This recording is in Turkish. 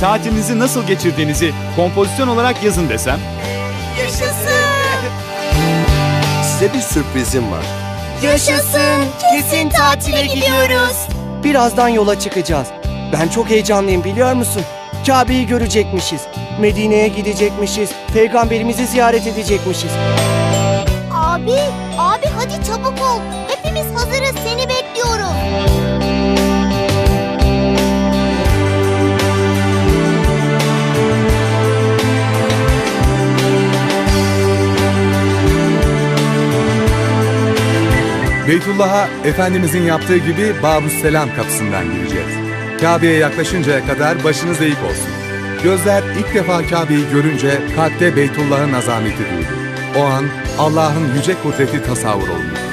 tatilinizi nasıl geçirdiğinizi kompozisyon olarak yazın desem? Yaşasın! Size bir sürprizim var. Yaşasın! Kesin tatile gidiyoruz. Birazdan yola çıkacağız. Ben çok heyecanlıyım biliyor musun? Kabe'yi görecekmişiz. Medine'ye gidecekmişiz. Peygamberimizi ziyaret edecekmişiz. Abi, abi hadi çabuk ol. Beytullah'a Efendimizin yaptığı gibi Babus Selam kapısından gireceğiz. Kabe'ye yaklaşıncaya kadar başınız eğik olsun. Gözler ilk defa Kabe'yi görünce kalpte Beytullah'ın azameti duydu. O an Allah'ın yüce kudreti tasavvur oldu.